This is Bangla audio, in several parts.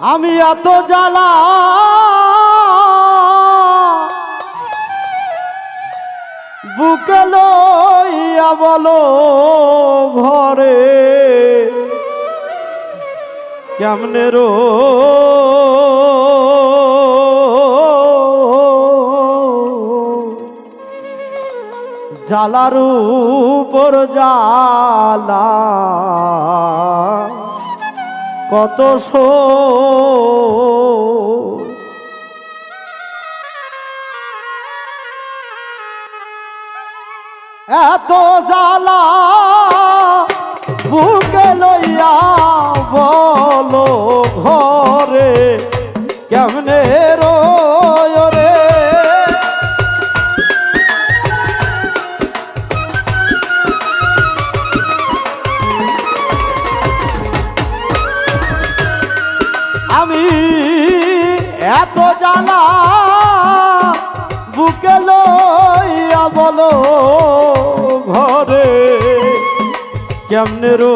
আমি এত জ্বালা। বুকে লইয়া বলো ঘরে কেমনে রো? জ্বালার উপর জ্বালা। কত শো এত জ্বালা বুকে লইয়া বলো ঘরে কেমনে এত জ্বালা বুকে লইয়া বলো ঘরে, কেমনে রো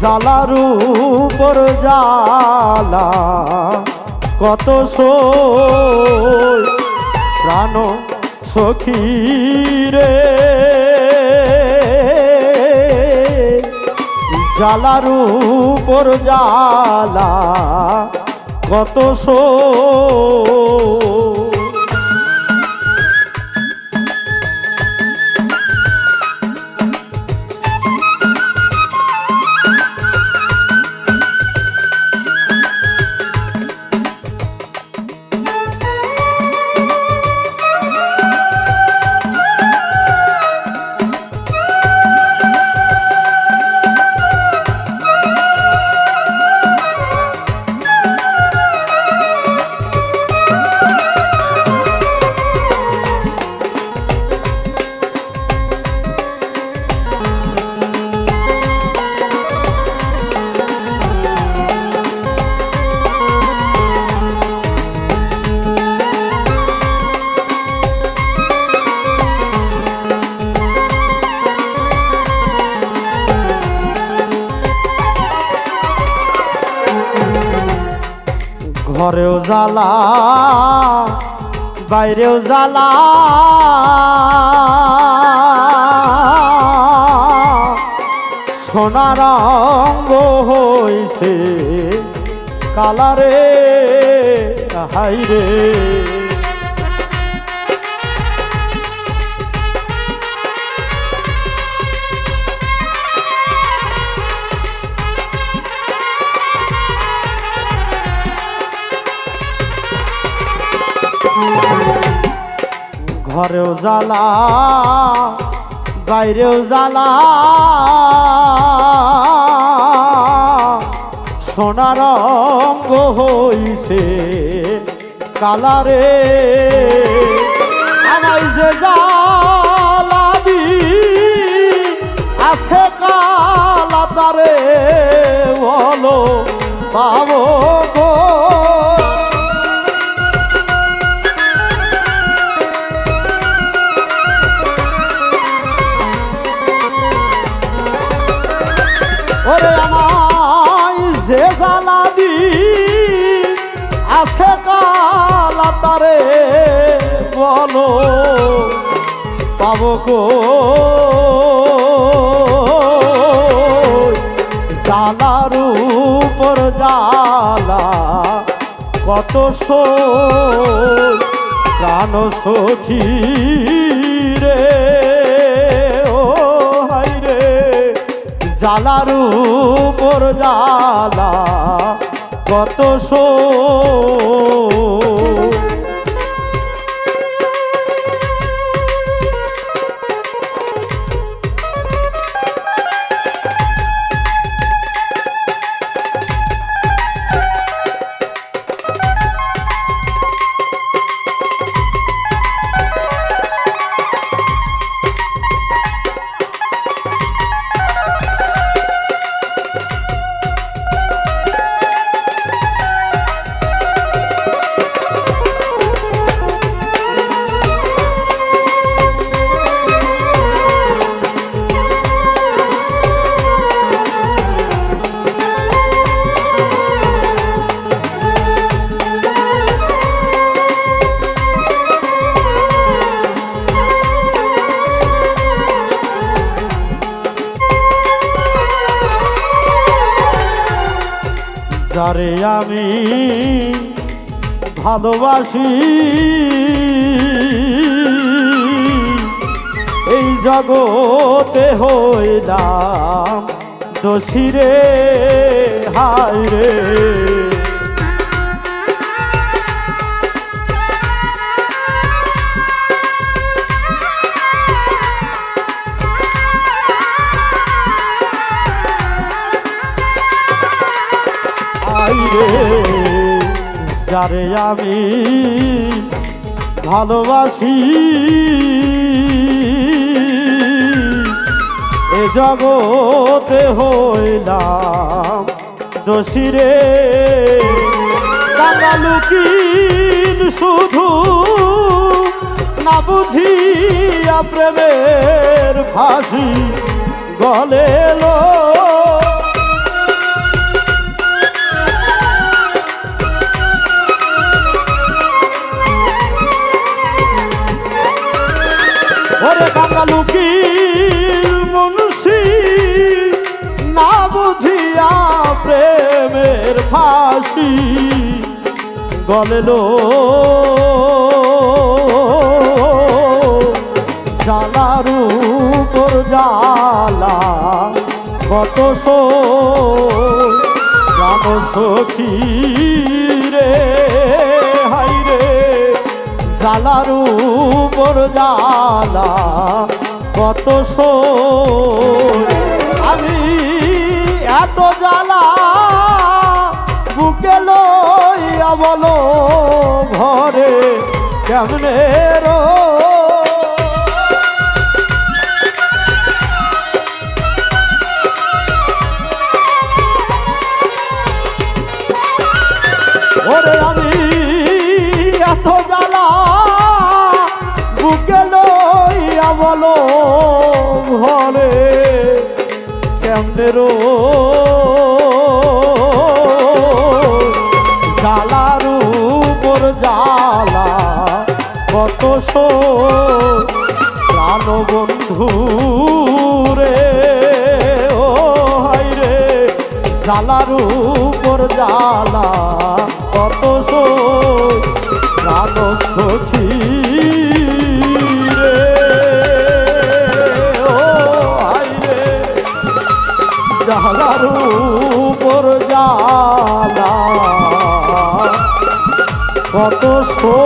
জ্বালার উপর জ্বালা, কত সই? প্রাণ সখী রে। জ্বালার উপর জ্বালা কত সো ঘরেও জ্বালা বাইরেও জ্বালা। সোনার অঙ্গ হইছে কালারে হাইরে। ঘরেও জ্বালা, বাইরেও জ্বালা। সোনার অঙ্গ হইছে কালারে, আমায় যে জ্বালাবি আছে কালা তারে বলো, পাবো আছে কালা তারে বলো, পাবো কো? জ্বালার উপর জ্বালা কত সই, প্রাণ সখী রে, ও হাই রে। জ্বালার উপর জ্বালা কত সো যারে আমি ভালোবাসি। এই জগতে হইলাম দোষীরে হায় রে। যারে আমি ভালোবাসি। এ জগতে হইলাম দোষীরে কাঙালুকিন শুধু না বুঝিয়া প্রেমের ফাঁসি গলে ওরে কাকালুকি মুন্সি, না বুঝিয়া প্রেমের ফাঁসি গলেলো। জালার উপর জালা কত সো সখী রে। জালার উপর জালা কত আমি এত জ্বালা বুকে লইয়া বলো ঘরে কেমনে বলো ঘরে কেমনে রো? জ্বালার উপর জ্বালা কত সো বন্ধু রে, ও হাই রে। জ্বালার উপর জ্বালা কত সো প্রাণ সখী জ্বালার উপর কত সো